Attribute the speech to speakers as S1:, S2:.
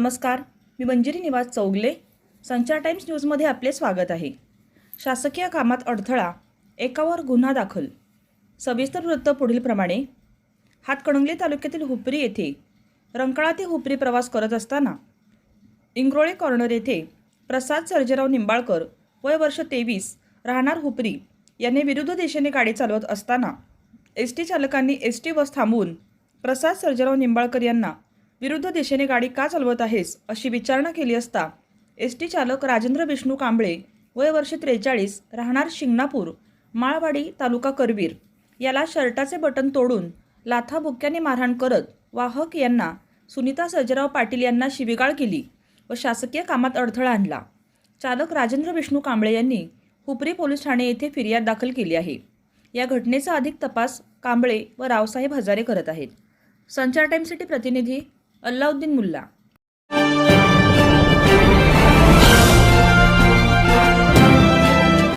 S1: नमस्कार मी मंजिरी निवास चौगले संचार टाइम्स न्यूजमध्ये आपले स्वागत आहे. शासकीय कामात अडथळा एकावर गुन्हा दाखल. सविस्तर वृत्त पुढीलप्रमाणे. हातकणंगले तालुक्यातील हुपरी येथे रंकाळा ते हुपरी प्रवास करत असताना इंग्रोळे कॉर्नर येथे प्रसाद सर्जेराव निंबाळकर वय वर्ष तेवीस राहणार हुपरी यांनी विरुद्ध दिशेने गाडी चालवत असताना एस टी चालकांनी एस टी बस थांबवून प्रसाद सर्जेराव निंबाळकर यांना विरुद्ध दिशेने गाडी का चालवत आहेस अशी विचारणा केली असता एस टी चालक राजेंद्र विष्णू कांबळे वय वर्ष त्रेचाळीस राहणार शिंगणापूर माळवाडी तालुका करवीर. याला शर्टाचे बटन तोडून लाथाबुक्क्याने मारहाण करत वाहक यांना सुनीता सजराव पाटील यांना शिवीगाळ केली व शासकीय कामात अडथळा आणला. चालक राजेंद्र विष्णू कांबळे यांनी हुपरी पोलीस ठाणे येथे फिर्याद दाखल केली आहे. या घटनेचा अधिक तपास कांबळे व रावसाहेब हजारे करत आहेत. संचार टाइम्ससाठी प्रतिनिधी अल्लाउद्दीन मुल्ला